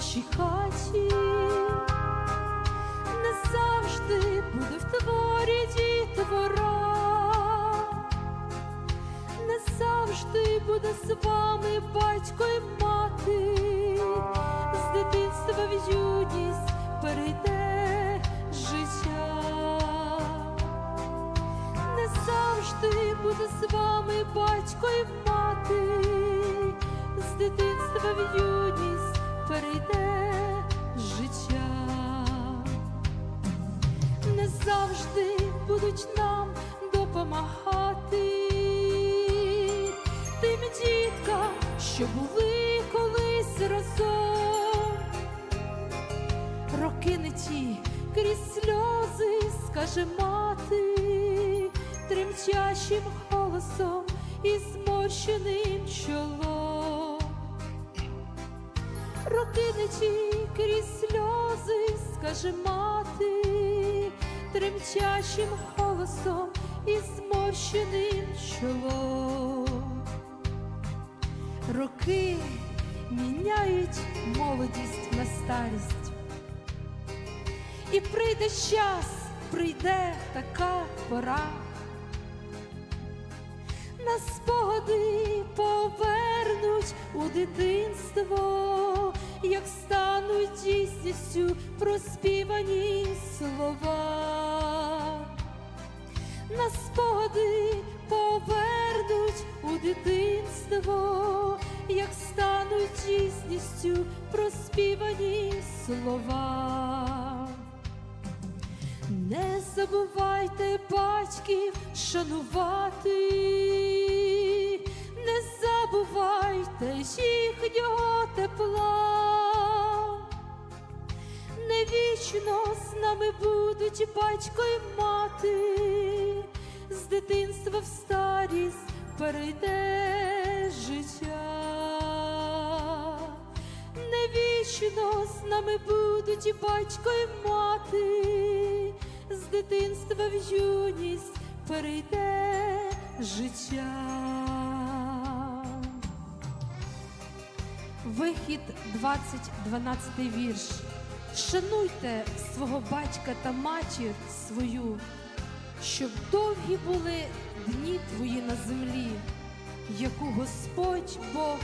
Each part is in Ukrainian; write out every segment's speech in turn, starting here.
вашій хаті, не завжди буде в творі дітвора, не завжди буде з вами батько і мати, з дитинства в юність перейде життя. Не завжди буде з вами батько і мати, з дитинства в юність перейде життя, не завжди будуть нам допомагати тим діткам, що були колись разом роки не ті, крізь сльози скаже мати, тремтячим голосом і зморщеним чолом. Роки не ті, крізь сльози скаже мати, тремтячим голосом і зморщеним чолом. Роки міняють молодість на старість. І прийде час, прийде така пора. Нас спогади повернуть у дитинство, як стануть дійсністю проспівані слова. Нас спогади повернуть у дитинство, як стануть дійсністю проспівані слова. Не забувайте батьків шанувати, забувайте їхнього тепла. Не вічно з нами будуть батько і мати, з дитинства в старість перейде життя. Не вічно з нами будуть батько і мати, з дитинства в юність перейде життя. Вихід 20, 12 вірш. Шануйте свого батька та матір свою, щоб довгі були дні твої на землі, яку Господь Бог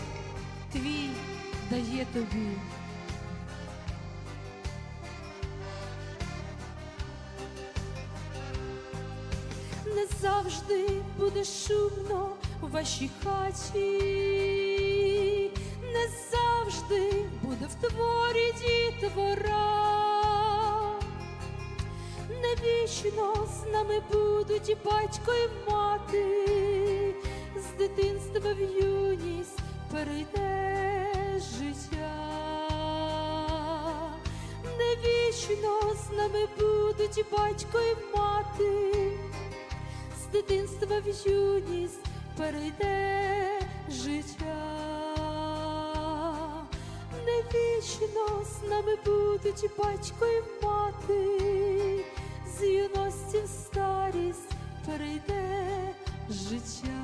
твій дає тобі. Не завжди буде шумно у вашій хаті, дітвора. Не вічно з нами будуть батько і мати, з дитинства в юність перейде життя. Не вічно з нами будуть батько і мати, з дитинства в юність перейде життя. Вічно з нами будуть батько і мати, з юності в старість перейде життя.